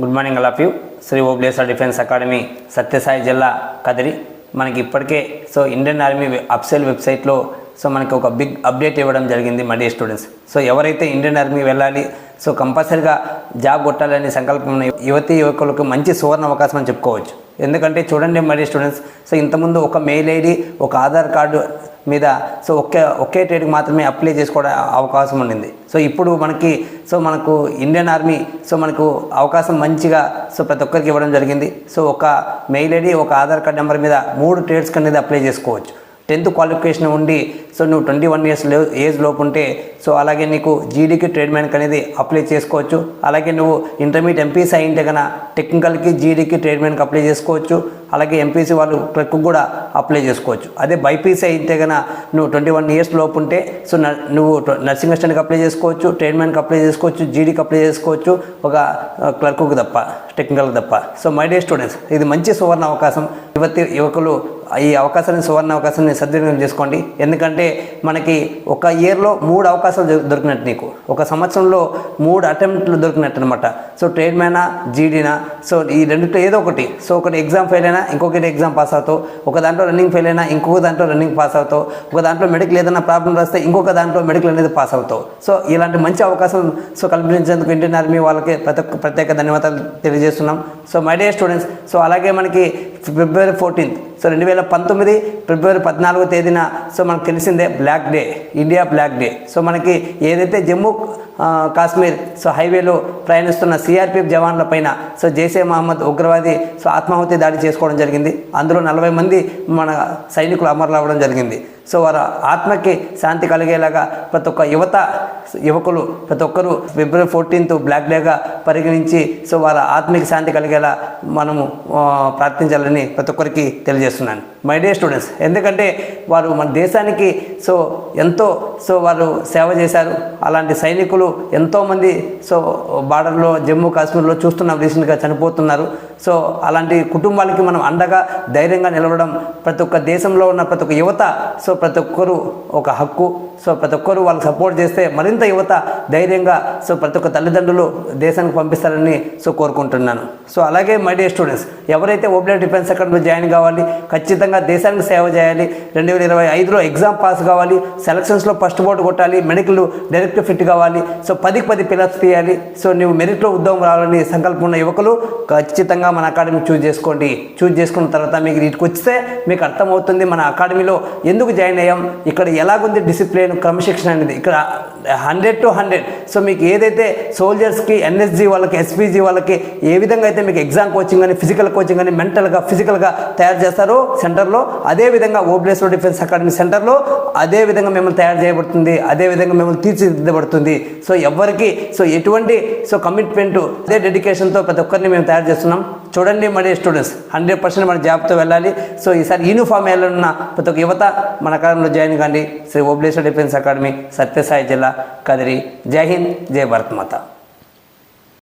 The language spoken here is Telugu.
Good morning all of you. Shri ఓబ్లేసర్ defence academy Sathya Sai జిల్లా కదిరి. మనకి ఇప్పటికే సో ఇండియన్ ఆర్మీ అప్సెల్ వెబ్సైట్లో సో మనకి ఒక బిగ్ అప్డేట్ ఇవ్వడం జరిగింది మై స్టూడెంట్స్. సో ఎవరైతే ఇండియన్ ఆర్మీ వెళ్ళాలి సో కంపల్సరిగా జాబ్ కొట్టాలనే సంకల్పం ఉన్న యువతి యువకులకు మంచి సువర్ణ అవకాశం అని చెప్పుకోవచ్చు. ఎందుకంటే చూడండి మరి స్టూడెంట్స్ సో ఇంతకుముందు ఒక మెయిల్ ఐడి ఒక ఆధార్ కార్డు మీద సో ఒకే ఒకే ట్రేడ్కి మాత్రమే అప్లై చేసుకోవడం అవకాశం ఉండింది. సో ఇప్పుడు మనకి సో మనకు ఇండియన్ ఆర్మీ సో మనకు అవకాశం మంచిగా సో ప్రతి ఒక్కరికి ఇవ్వడం జరిగింది. సో ఒక మెయిల్ ఐడి ఒక ఆధార్ కార్డ్ నెంబర్ మీద మూడు ట్రేడ్స్ అనేది అప్లై చేసుకోవచ్చు. టెన్త్ క్వాలిఫికేషన్ ఉండి సో నువ్వు ట్వంటీ వన్ ఇయర్స్ ఏజ్ లోపు ఉంటే సో అలాగే నీకు జీడీకి ట్రేడ్ మ్యాన్కి అనేది అప్లై చేసుకోవచ్చు. అలాగే నువ్వు ఇంటర్మీడియట్ ఎంపీసీ అయింటే కన్నా టెక్నికల్కి జీడీకి ట్రేడ్ మ్యాన్కి అప్లై చేసుకోవచ్చు. అలాగే ఎంపీసీ వాళ్ళు క్లర్క్ కూడా అప్లై చేసుకోవచ్చు. అదే బైపీసీ అయితే కన్నా నువ్వు ట్వంటీ వన్ ఇయర్స్ లోపు ఉంటే సో నువ్వు నర్సింగ్ అసిస్టెంట్కి అప్లై చేసుకోవచ్చు ట్రేడ్ మ్యాన్కి అప్లై చేసుకోవచ్చు జీడీకి అప్లై చేసుకోవచ్చు ఒక క్లర్క్కి తప్ప టెక్నికల్కి తప్ప. సో మై డే స్టూడెంట్స్ ఇది మంచి సువర్ణ అవకాశం. యువతి యువకులు ఈ అవకాశాన్ని సువర్ణ అవకాశాన్ని సద్వినియోగం చేసుకోండి. ఎందుకంటే మనకి ఒక ఇయర్లో మూడు అవకాశాలు దొరికినట్టు నీకు. ఒక సంవత్సరంలో మూడు అటెంప్ట్లు దొరికినట్టు అనమాట సో ట్రేడ్ మ్యానా జీడీనా సో ఈ రెండిట్లో ఏదో ఒకటి. సో ఒకటి ఎగ్జామ్ ఫెయిల్ అయినా ఇంకొకటి ఎగ్జామ్ పాస్ అవుతావు ఒక దాంట్లో రన్నింగ్ ఫెయిల్ అయినా ఇంకొక దాంట్లో రన్నింగ్ పాస్ అవుతావు ఒక దాంట్లో మెడికల్ ఏదైనా ప్రాబ్లం వస్తే ఇంకొక దాంట్లో మెడికల్ అనేది పాస్ అవుతావు సో ఇలాంటి మంచి అవకాశం సో కల్పించేందుకు ఇండియన్ ఆర్మీ వాళ్ళకి ప్రతి ఒక్క ప్రత్యేక ధన్యవాదాలు తెలియజేస్తున్నాం. So my dear students so అలాగే మనకి ఫిబ్రవరి ఫోర్టీన్త్ సో రెండు వేల పంతొమ్మిది ఫిబ్రవరి పద్నాలుగో తేదీన సో మనకు తెలిసిందే black day India black day. So మనకి ఏదైతే జమ్మూ కాశ్మీర్ సో హైవేలో ప్రయాణిస్తున్న సిఆర్పిఎఫ్ జవాన్ల పైన సో జైసే మహమ్మద్ ఉగ్రవాది సో ఆత్మాహుతి దాడి చేసుకోవడం జరిగింది. అందులో నలభై మంది మన సైనికులు అమరులు అవ్వడం జరిగింది. సో వారి ఆత్మకి శాంతి కలిగేలాగా ప్రతి ఒక్క యువత యువకులు ప్రతి ఒక్కరూ ఫిబ్రవరి ఫోర్టీన్త్ బ్లాక్ డేగా పరిగణించి సో వారి ఆత్మకి శాంతి కలిగేలా మనము ప్రార్థించాలని ప్రతి ఒక్కరికి తెలియజేస్తున్నాను మై డే స్టూడెంట్స్ ఎందుకంటే వారు మన దేశానికి సో ఎంతో సో వారు సేవ చేశారు. అలాంటి సైనికులు ఎంతోమంది సో బార్డర్లో జమ్మూ కాశ్మీర్లో చూస్తున్నాం రీసెంట్గా చనిపోతున్నారు. సో అలాంటి కుటుంబాలకి మనం అండగా ధైర్యంగా నిలవడం ప్రతి ఒక్క దేశంలో ఉన్న ప్రతి ఒక్క యువత సో ప్రతి ఒక్కరు ఒక హక్కు. సో ప్రతి ఒక్కరు వాళ్ళకి సపోర్ట్ చేస్తే మరింత యువత ధైర్యంగా సో ప్రతి ఒక్క తల్లిదండ్రులు దేశానికి పంపిస్తారని సో కోరుకుంటున్నాను. సో అలాగే మై డే స్టూడెంట్స్ ఎవరైతే ఓబ్లెట్ డిఫెన్స్ అకాడమీలో జాయిన్ కావాలి ఖచ్చితంగా దేశానికి సేవ చేయాలి. రెండు వేల ఇరవై ఐదులో ఎగ్జామ్ పాస్ కావాలి. సెలక్షన్స్లో ఫస్ట్ బోర్డు కొట్టాలి. మెడికల్ డైరెక్ట్ ఫిట్ కావాలి. సో పదికి పది పిల్లర్స్ తీయాలి. సో నువ్వు మెరిట్లో ఉద్యోగం రావాలని సంకల్పం ఉన్న యువకులు ఖచ్చితంగా మన అకాడమీ చూజ్ చేసుకోండి. చూజ్ చేసుకున్న తర్వాత మీకు వీటికి వస్తే మీకు అర్థమవుతుంది మన అకాడమీలో ఎందుకు జాయిన్ అయ్యాం? ఇక్కడ ఎలాగుంది డిసిప్లిన్ క్రమశిక్షణ అనేది ఇక్కడ హండ్రెడ్ టు హండ్రెడ్ సో మీకు ఏదైతే సోల్జర్స్కి ఎన్ఎస్జీ వాళ్ళకి ఎస్పీజీ వాళ్ళకి ఏ విధంగా అయితే మీకు ఎగ్జామ్ కోచింగ్ కానీ ఫిజికల్ కోచింగ్ కానీ మెంటల్గా ఫిజికల్గా తయారు చేస్తారో సెంటర్లో అదే విధంగా ఓబ్లేశ్వర్ డిఫెన్స్ అకాడమీ సెంటర్లో అదే విధంగా మిమ్మల్ని తయారు చేయబడుతుంది అదే విధంగా మిమ్మల్ని తీర్చిదిద్దబడుతుంది. సో ఎవరికి సో ఎటువంటి సో కమిట్మెంట్ అదే డెడికేషన్తో ప్రతి ఒక్కరిని మేము తయారు చేస్తున్నాం. చూడండి మరి స్టూడెంట్స్ హండ్రెడ్ పర్సెంట్ మన జాబ్తో వెళ్ళాలి. సో ఈసారి యూనిఫామ్ వెళ్ళనున్న ప్రతి ఒక్క యువత మన కాలంలో జాయిన్ కండి. శ్రీ ఓబ్లేశ్వర్ డిఫెన్స్ అకాడమీ సత్యసాయి జిల్లా కదిరి. జై హింద్ జై భారత్ మాత.